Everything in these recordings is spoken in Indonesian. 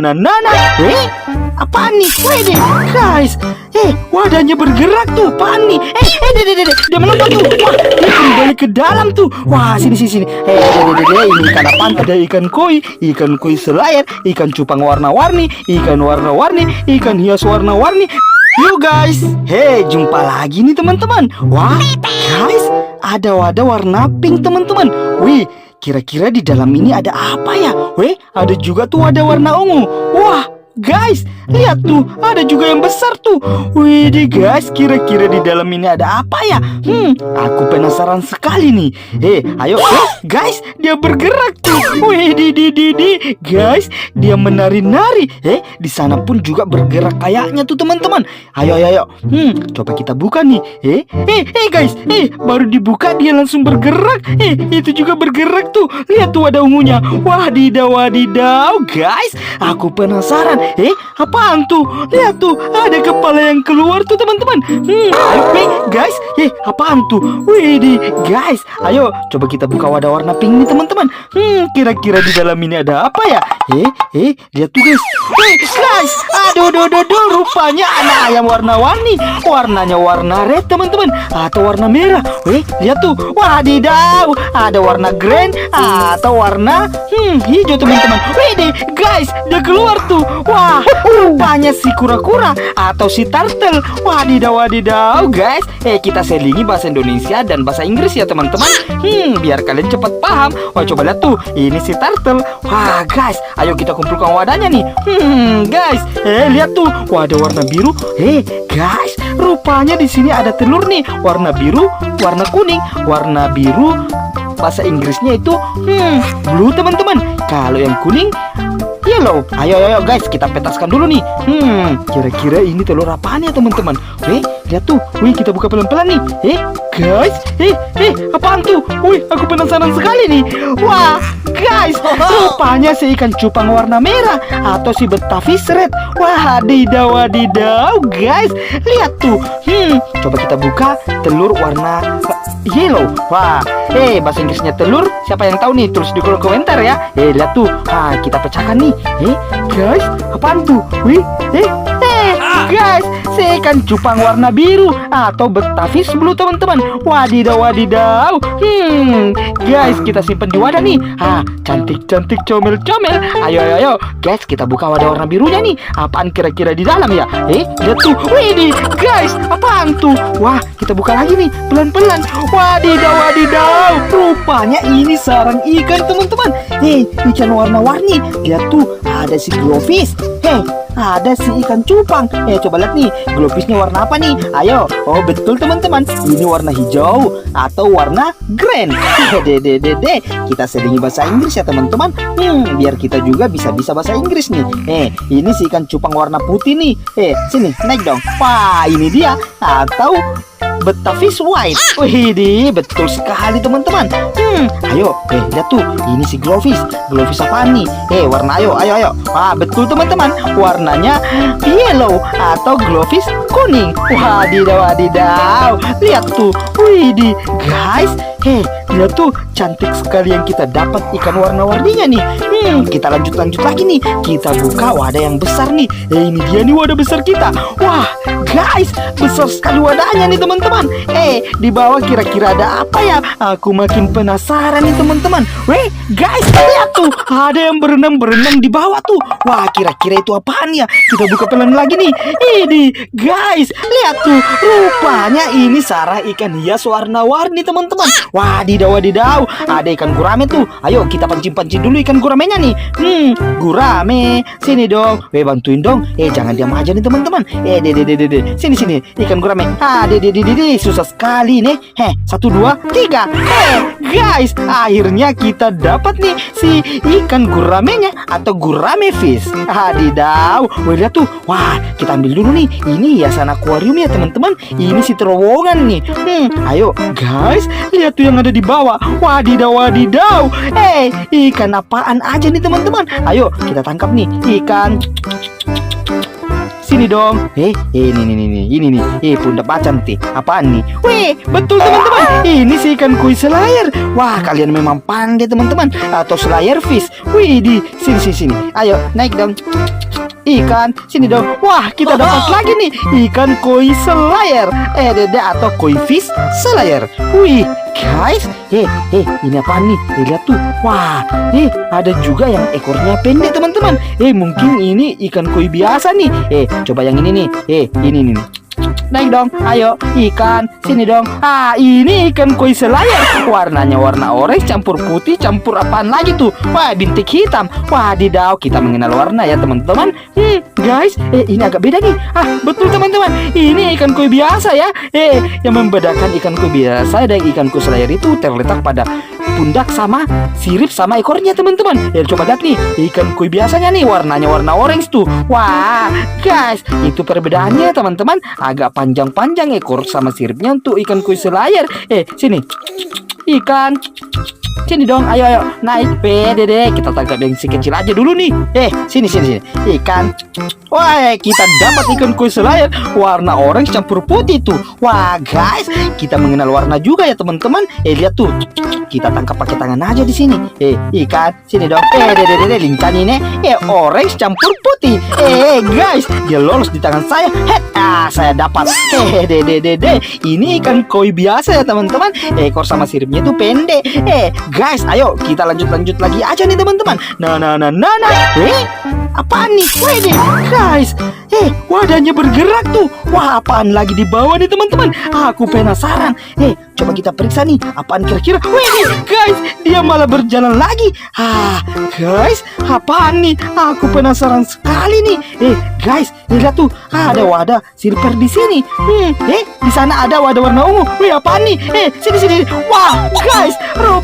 Nana Nana. Eh, apaan nih? Wede, guys. Eh, wadahnya bergerak tuh. Apaan nih? Eh, eh, dede, dede, dia melompat tuh. Wah, dia kembali ke dalam tuh. Wah, sini, sini, sini. Eh, dede, dede, ini ikan apaan? Ada ikan koi, ikan koi selayar, ikan cupang warna-warni, ikan warna-warni, ikan hias warna-warni. Yuk guys, hei jumpa lagi nih teman-teman. Wah, guys, ada wadah warna pink teman-teman. Wih, kira-kira di dalam ini ada apa ya? Wih, ada juga tuh wadah warna ungu. Wah, guys, lihat tuh, ada juga yang besar tuh. Wih, guys, kira-kira di dalam ini ada apa ya? Hmm, aku penasaran sekali nih. Hei, ayo, eh, guys, dia bergerak tuh. Wih, di di di di, guys, dia menari-nari. Eh, di sana pun juga bergerak kayaknya tuh teman-teman. Ayo, ayo, ayo. Hmm, coba kita buka nih. Eh, eh, eh, guys, eh, baru dibuka dia langsung bergerak. Eh, itu juga bergerak tuh. Lihat tuh ada ungunya. Wadidaw, wadidaw, guys. Aku penasaran. Eh, apaan tuh? Lihat tuh, ada kepala yang keluar tuh teman-teman. Hmm, ayo, eh, guys. Eh, apaan tuh? Widih, guys. Ayo, coba kita buka wadah warna pink nih teman-teman. Hmm, kira-kira di dalam ini ada apa ya? Eh, eh, lihat tuh guys. Eh, guys, aduh, aduh, aduh, aduh, rupanya anak ayam warna-warni. Warnanya warna red teman-teman, atau warna merah. Eh, lihat tuh, wadidaw, ada warna green atau warna hmm hijau teman-teman. Widih, guys, dia keluar tuh. Wah, rupanya si kura-kura atau si turtle. Wadidaw, wadidaw, guys. Eh, kita selingi bahasa Indonesia dan bahasa Inggris ya teman-teman. Hmm, biar kalian cepat paham. Wah, coba lihat tuh, ini si turtle. Wah, guys, ayo kita kumpulkan wadahnya nih. Hmm, guys, eh lihat tuh, wadah warna biru. Eh, guys, rupanya di sini ada telur nih, warna biru, warna kuning, warna biru. Bahasa Inggrisnya itu hmm, blue teman-teman. Kalau yang kuning yellow. Ayo, ayo, ayo guys, kita petaskan dulu nih. Hmm, kira-kira ini telur apaan ya teman-teman? Wih, lihat tuh. Wih, kita buka pelan-pelan nih. Eh, guys, eh, eh, apaan tuh? Wih, aku penasaran sekali nih. Wah, guys, rupanya si ikan cupang warna merah atau si betavis red. Wah, wadidaw, wadidaw, guys. Lihat tuh. Hmm, coba kita buka telur warna yellow. Wah, eh bahasa Inggrisnya telur. Siapa yang tahu nih? Tulis di kolom komentar ya. Eh, lihat tuh. Ah, kita pecahkan nih. Eh, guys, apaan tuh? Wih, eh, eh, guys, ikan cupang warna biru atau betavis blue teman-teman. Wadidaw, wadidaw. Hmm, guys, kita simpan di wadah nih. Ah, cantik-cantik comel-comel. Ayo, ayo, ayo, guys, kita buka wadah warna birunya nih. Apaan kira-kira di dalam ya? Eh, lihat tuh. Wih, guys, apaan tuh? Wah, kita buka lagi nih, pelan-pelan. Wadidaw, wadidaw. Rupanya ini sarang ikan teman-teman. Hei, ikan warna-warni. Lihat tuh, ada si glowfish. Hei, ada si ikan cupang. Eh, coba lihat nih, glowfishnya warna apa nih? Ayo. Oh, betul teman-teman. Ini warna hijau atau warna green. Dede, kita selingi bahasa Inggris ya teman-teman. Hmm, biar kita juga bisa-bisa bahasa Inggris nih. Eh, ini si ikan cupang warna putih nih. Eh, sini, naik dong. Wah, ini dia. Atau Betavis White. Wih, di betul sekali teman-teman. Hmm, ayo, eh lihat tuh, ini si glowfish. Glowfish apaan nih? Eh, warna ayo, ayo, ayo. Wah, betul teman-teman. Warnanya yellow atau glowfish kuning. Wadidaw, wadidaw. Lihat tuh, wih, di guys. Hei, lihat tuh, cantik sekali yang kita dapat ikan warna-warninya nih. Hmm, kita lanjut-lanjut lagi nih. Kita buka wadah yang besar nih. Eh, ini dia nih wadah besar kita. Wah, guys, besar sekali wadahnya nih teman-teman. Eh, di bawah kira-kira ada apa ya? Aku makin penasaran nih teman-teman. Weh, guys, lihat tuh, ada yang berenang-berenang di bawah tuh. Wah, kira-kira itu apaan ya? Kita buka pelan lagi nih. Ini, guys, lihat tuh, rupanya ini sarang ikan hias warna-warni teman-teman. Wadidaw, wadidaw, ada ikan gurame tuh. Ayo kita pancing-pancing dulu ikan guramenya nih. Hmm, gurame, sini dong. Weh bantuin dong. Eh jangan diam aja nih teman-teman. Eh dede dede dede, sini sini ikan gurame. Ah dede dede dede, susah sekali nih. Heh, satu dua tiga. Eh guys, akhirnya kita dapat nih si ikan guramenya atau gurame fish. Adidaw, weh lihat tuh. Wah, kita ambil dulu nih. Ini hiasan akuarium ya teman-teman. Ini si terowongan nih. Hmm, ayo guys, lihat tuh yang ada di bawah. Wadidaw, wadidaw. Eh, ikan apaan aja nih teman-teman? Ayo kita tangkap nih ikan. Sini dong. Eh, ini nih nih nih, ini nih. Eh, pundak macan teh. Apaan nih? Wih, betul teman-teman. Ini si ikan koi selayar. Wah, kalian memang pandai teman-teman. Atau selayar fish. Wih, di sini sini sini. Ayo, naik dong. Ikan, sini dong. Wah, kita dapat lagi nih ikan koi selayar. Eh, dede atau koi fish selayar. Wih, guys, eh, eh, ini apa nih? Eh, lihat tuh. Wah, eh, ada juga yang ekornya pendek teman-teman. Eh, mungkin ini ikan koi biasa nih. Eh, coba yang ini nih. Eh, ini nih. Naik dong, ayo ikan, sini dong. Ah, ini ikan koi selayar. Warnanya warna orange campur putih campur apaan lagi tuh? Wah, bintik hitam. Wah, didau kita mengenal warna ya teman-teman. Hmm, guys, eh ini agak beda nih. Ah, betul teman-teman. Ini ikan koi biasa ya. Eh, yang membedakan ikan koi biasa dan ikan koi selayar itu terletak pada pundak sama sirip sama ekornya teman-teman. Ya coba lihat nih, ikan koi biasanya nih warnanya warna orange tuh. Wah, guys, itu perbedaannya teman-teman. Agak panjang-panjang ekor sama siripnya untuk ikan koi selayar. Eh, sini. Ikan. Sini dong, ayo ayo naik pede deh. Kita tangkap yang si kecil aja dulu nih. Eh, sini sini sini. Ikan. Wah, kita dapat ikan koi selayar warna orange campur putih tuh. Wah, guys, kita mengenal warna juga ya teman-teman. Eh, lihat tuh. Kita tangkap pakai tangan aja di sini. Eh, ikan, sini dong. Eh, dede dede lincah ini. Eh, orange campur putih. Eh, guys, dia lolos di tangan saya. Head, ah, saya dapat. Eh, dede dede. Ini ikan koi biasa ya teman-teman. Ekor sama siripnya itu pendek. Eh, guys, ayo kita lanjut-lanjut lagi aja nih teman-teman. Nah, nah, nah, nah, nah. Eh, apaan nih? Wede, guys. Eh, wadahnya bergerak tuh. Wah, apaan lagi di bawah nih teman-teman? Aku penasaran. Eh, coba kita periksa nih. Apaan kira-kira? Wede, guys, dia malah berjalan lagi. Ah, guys, apaan nih? Aku penasaran sekali nih. Eh, guys, lihat tuh. Ada wadah silver di sini. Hmm, eh, di sana ada wadah warna ungu. Wih, apaan nih? Eh, sini sini. Wah, guys,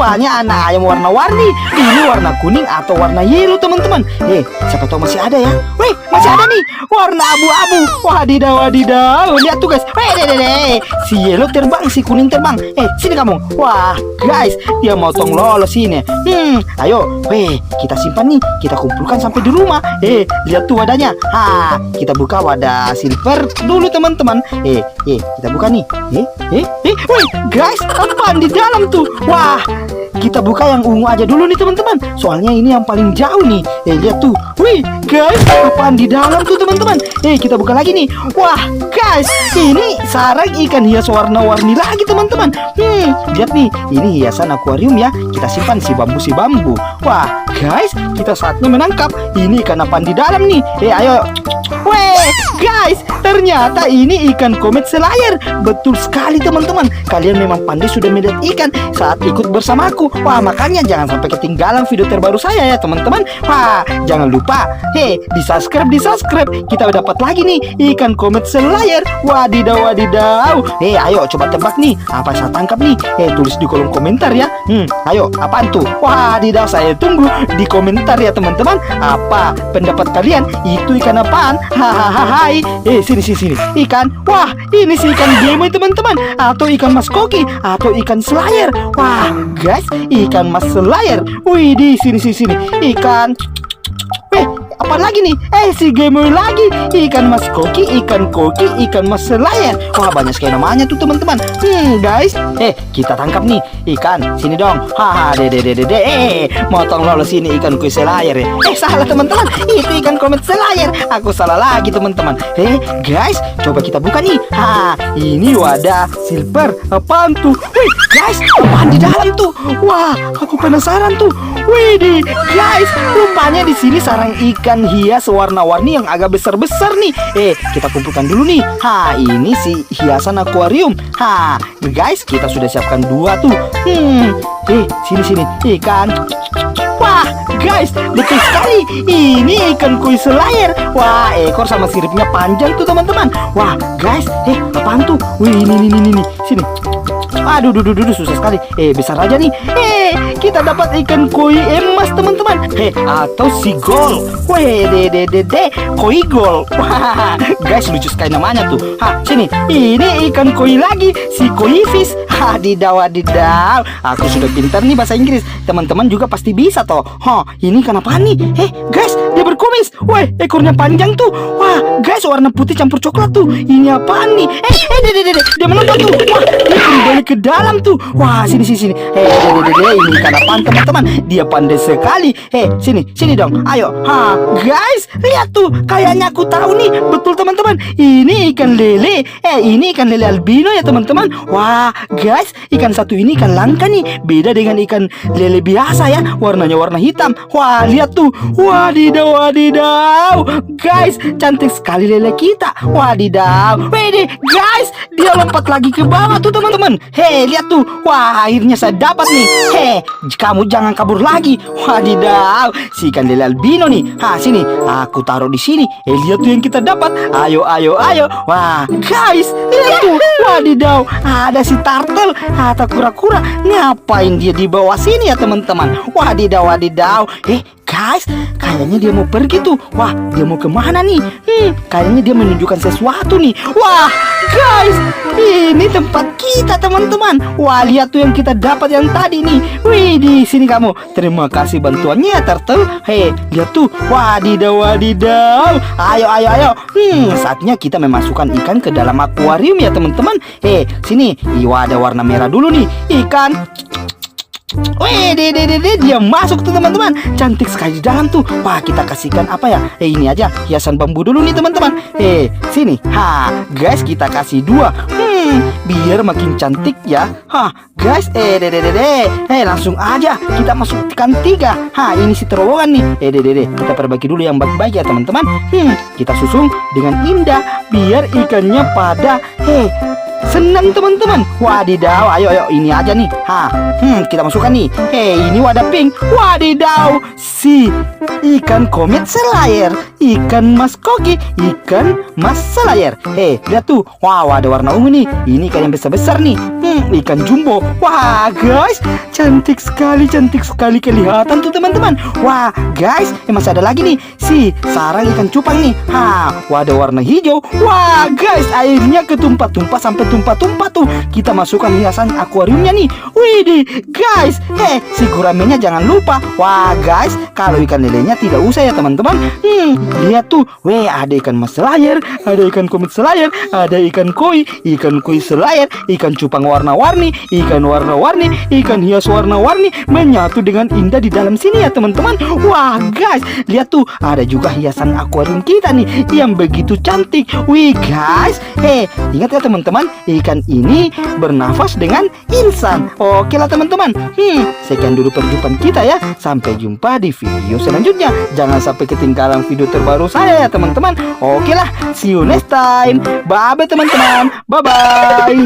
rupanya anak ayam warna-warni. Ini warna kuning atau warna yellow, teman-teman. Eh, siapa tahu masih ada ya? Wih, masih ada nih. Warna abu-abu. Wadidaw, wadidaw. Lihat tuh, guys. Wih, deh, deh, deh. Si yellow terbang, si kuning terbang. Eh, sini kamu. Wah, guys, dia mau tong lolos sini. Hmm, ayo. Weh, kita simpan nih. Kita kumpulkan sampai di rumah. Eh, lihat tuh wadahnya. Ha, kita buka wadah silver dulu, teman-teman. Eh, eh, kita buka nih. Eh, eh, eh. Wih, guys, apaan di dalam tuh? Wah, kita buka yang ungu aja dulu nih teman-teman. Soalnya ini yang paling jauh nih. Eh lihat tuh. Wih guys Apaan di dalam tuh teman-teman? Eh kita buka lagi nih. Wah guys Ini sarang ikan hias warna-warni lagi teman-teman. Hmm lihat nih. Ini hiasan akuarium ya. Kita simpan si bambu si bambu. Wah guys Kita saatnya menangkap. Ini ikan apaan di dalam nih? Eh ayo. Weh guys Ternyata ini ikan komet selayar. Betul sekali teman-teman. Kalian memang pandai sudah melihat ikan. Saat ikut bersamaku Wah makanya jangan sampai ketinggalan video terbaru saya ya teman-teman. Wah jangan lupa. Hei di subscribe di subscribe Kita dapat lagi nih ikan komet selayar. Wadidaw wadidaw. Hei ayo coba tebak nih. Apa saya tangkap nih? Hei tulis di kolom komentar ya. Hmm ayo apaan tuh? Wadidaw saya tunggu di komentar ya teman-teman. Apa pendapat kalian? Itu ikan apaan? Hahaha Eh sini sini sini. Ikan. Wah ini si ikan gemoy teman-teman. Atau ikan mas koki Atau ikan selayar. Wah guys ikan mas selayar Wih di sini sini sini. Ikan. Eh apa lagi nih? Eh si gemoy lagi. Ikan mas koki, ikan koki, ikan mas selayar Wah banyak sekali namanya tuh teman-teman. Hmm guys. Eh kita tangkap nih. Ikan sini dong. Haha dede dede dede Eh motong lolos sini ikan kue selayar ya Eh salah teman-teman. Itu ikan komet selayar Aku salah lagi teman-teman. Eh guys coba kita buka nih. Ha ini wadah silver Apaan tuh? Wih guys apaan di dalam tuh? Wah aku penasaran tuh. Widih guys Rupanya di sini sarang ikan hias warna-warni yang agak besar-besar nih. Eh kita kumpulkan dulu nih. Ha ini si hiasan akuarium. Ha guys kita sudah siapkan dua tuh. Hmm Eh sini sini. Ikan Wah guys betul sekali. Ini ikan koi selayar Wah ekor sama siripnya panjang tuh teman-teman. Wah guys Eh apaan tuh? Wih ini ini ini, ini. Sini Aduh, duh, duh, duh, susah sekali. Eh, besar aja nih. Eh, kita dapat ikan koi emas, teman-teman. Eh, atau si gol. Weh, de, de, de, de, koi gol. Wah, guys, lucu sekali namanya tuh. Hah, sini. Ini ikan koi lagi, si koi fish. Hah, didaw, didaw. Aku sudah pintar nih bahasa Inggris. Teman-teman juga pasti bisa toh. Hah, ini kenapa nih? Eh, guys, wah ekornya panjang tuh. Wah, guys warna putih campur coklat tuh. Ini apaan nih? Eh, eh, dede, dede, dia menonton tuh. Wah, dia kembali ke dalam tuh. Wah, sini, sini, sini. Eh, dede, dede, ini ikan apaan teman-teman? Dia pandai sekali. Eh, sini, sini dong. Ayo, ha, guys, lihat tuh. Kayaknya aku tahu nih. Betul teman-teman. Ini ikan lele. Eh, ini ikan lele albino ya teman-teman. Wah, guys, ikan satu ini ikan langka nih. Beda dengan ikan lele biasa ya. Warnanya warna hitam. Wah, lihat tuh. Wadidaw, wadidaw. Guys, cantik sekali lele kita. Wadidaw. Wede, guys, dia lompat lagi ke bawah tuh teman-teman. Hei, lihat tuh. Wah, akhirnya saya dapat nih. Hei, kamu jangan kabur lagi. Wadidaw, si ikan lele albino nih. Ha, sini. Aku taruh di sini. Eh, lihat tuh yang kita dapat. Ayo, ayo, ayo. Wah, guys, lihat tuh. Wadidaw, ada si turtle atau kura-kura. Ngapain dia di bawah sini ya teman-teman? Wadidaw, wadidaw. Eh, guys, kayaknya dia mau pergi tuh. Wah, dia mau ke mana nih? Hmm, kayaknya dia menunjukkan sesuatu nih. Wah, guys, ini tempat kita teman-teman. Wah, lihat tuh yang kita dapat yang tadi nih. Wih, di sini kamu. Terima kasih bantuannya ya, turtle. Hei, lihat tuh. Wadidaw, wadidaw. Ayo, ayo, ayo. Hmm, saatnya kita memasukkan ikan ke dalam akuarium ya teman-teman. Hei, sini. Iwa ada warna merah dulu nih. Ikan. Wih, deh, deh, deh, dia masuk tuh teman-teman. Cantik sekali di dalam tuh. Wah, kita kasihkan apa ya? Eh, ini aja hiasan bambu dulu nih teman-teman. Eh, sini. Ha, guys, kita kasih dua. Hmm, biar makin cantik ya. Hah, guys, eh, deh, deh, deh, deh. Eh, langsung aja kita masukkan tiga. Ha, ini si terowongan nih. Eh, deh, deh, deh. Kita perbaiki dulu yang baik-baik ya teman-teman. Hmm, kita susun dengan indah biar ikannya pada. Hei, Senang teman-teman. Wadidaw Ayo ayo ini aja nih. Ha Hmm kita masukkan nih. Hei ini wadah pink. Wadidaw. Si Ikan komet selayar. Ikan mas koki. Ikan mas selayar. Hei lihat tuh. Wow ada warna ungu nih. Ini ikan yang besar-besar nih. Hmm ikan jumbo. Wah guys. Cantik sekali Cantik sekali. Kelihatan tuh teman-teman. Wah guys. Eh, Masih ada lagi nih. Si sarang ikan cupang nih. Ha Wadah warna hijau. Wah guys. Airnya ketumpah-tumpah sampai tumpah-tumpah tuh. Kita masukkan hiasan akuariumnya nih. Widih guys. Heh si guramenya jangan lupa. Wah guys Kalau ikan lelenya tidak usah ya teman-teman. Hmm lihat tuh. Weh ada ikan mas selayar Ada ikan komet selayar Ada ikan koi Ikan koi selayar Ikan cupang warna-warni Ikan warna-warni Ikan hias warna-warni Menyatu dengan indah di dalam sini ya teman-teman. Wah guys Lihat tuh. Ada juga hiasan akuarium kita nih Yang begitu cantik. Wih guys. Hei ingat ya teman-teman ikan ini bernafas dengan insan. Oke lah teman-teman. Hmm, sekian dulu perjumpaan kita ya. Sampai jumpa di video selanjutnya. Jangan sampai ketinggalan video terbaru saya ya teman-teman. Oke lah, see you next time. Bye bye teman-teman. Bye bye.